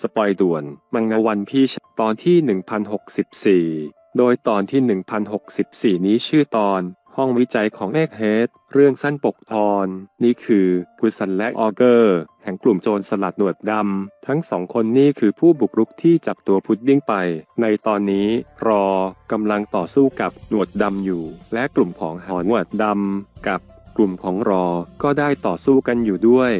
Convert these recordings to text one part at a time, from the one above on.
สปอยด่วน มังงะวันพีชตอนที่ 1064 โดยตอนที่ 1064 นี้ชื่อตอน ห้องวิจัยของเอกเฮดเรื่องสั้นปกทอน นี่คือกุสันและออเกอร์ แห่งกลุ่มโจรสลัดหนวดดำ ทั้งสองคนนี่คือผู้บุกรุกที่จับตัวพุดดิ้งไป ในตอนนี้รอกำลังต่อสู้กับหนวดดำอยู่ และกลุ่มของหอนหนวดดำกับกลุ่มของรอ ก็ได้ต่อสู้กันอยู่ด้วย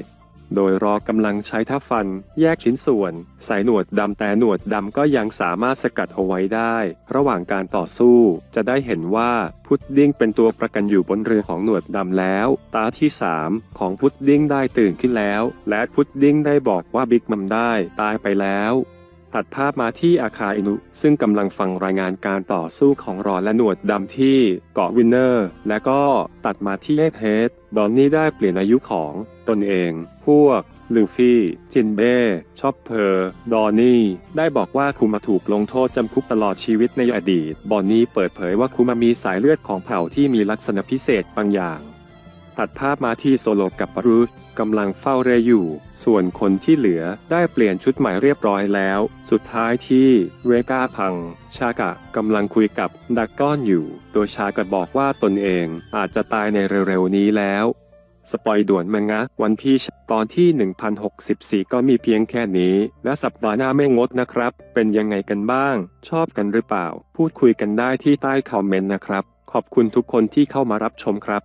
โดยรอกำลังใช้ท่าฟัน แยกชิ้นส่วนใส่หนวดดำแต่หนวดดำก็ยังสามารถสกัดเอาไว้ได้ ระหว่างการต่อสู้ จะได้เห็นว่าพุดดิ้งเป็นตัวประกันอยู่บนเรือของหนวดดำแล้ว ตาที่ 3 ของพุดดิ้งได้ตื่นขึ้นแล้ว และพุดดิ้งได้บอกว่าบิ๊กมัมได้ตายไปแล้ว ตัดภาพมาที่อาคาอินุ ซึ่งกำลังฟังรายงานการต่อสู้ของรอนและหนวดดำที่เกาะวินเนอร์ และก็ตัดมาที่เอฟเฮดดอนนี่ได้เปลี่ยนอายุของตนเอง พวกลูฟี่ จินเบ้ ชอปเพอร์ ดอนนี่ ได้บอกว่าคุมาถูกลงโทษจำคุกตลอดชีวิตในอดีต บอนนี่เปิดเผยว่าคุมามีสายเลือดของเผ่าที่มีลักษณะพิเศษบางอย่าง ตัดภาพมาที่โซโลกับบรูชกำลังเฝ้าเรอยู่ ส่วนคนที่เหลือได้เปลี่ยนชุดใหม่เรียบร้อยแล้ว สุดท้ายที่เวกาพัง ชากะกำลังคุยกับดักก้อนอยู่ โดยชากะบอกว่าตนเองอาจจะตายในเร็วๆนี้แล้ว สปอยด่วนมังงะ วันพีชตอนที่ 1064 ก็มีเพียงแค่นี้ และสัปดาห์หน้าไม่งดนะครับ เป็นยังไงกันบ้าง ชอบกันหรือเปล่า พูดคุยกันได้ที่ใต้คอมเมนต์นะครับ ขอบคุณทุกคนที่เข้ามารับชมครับ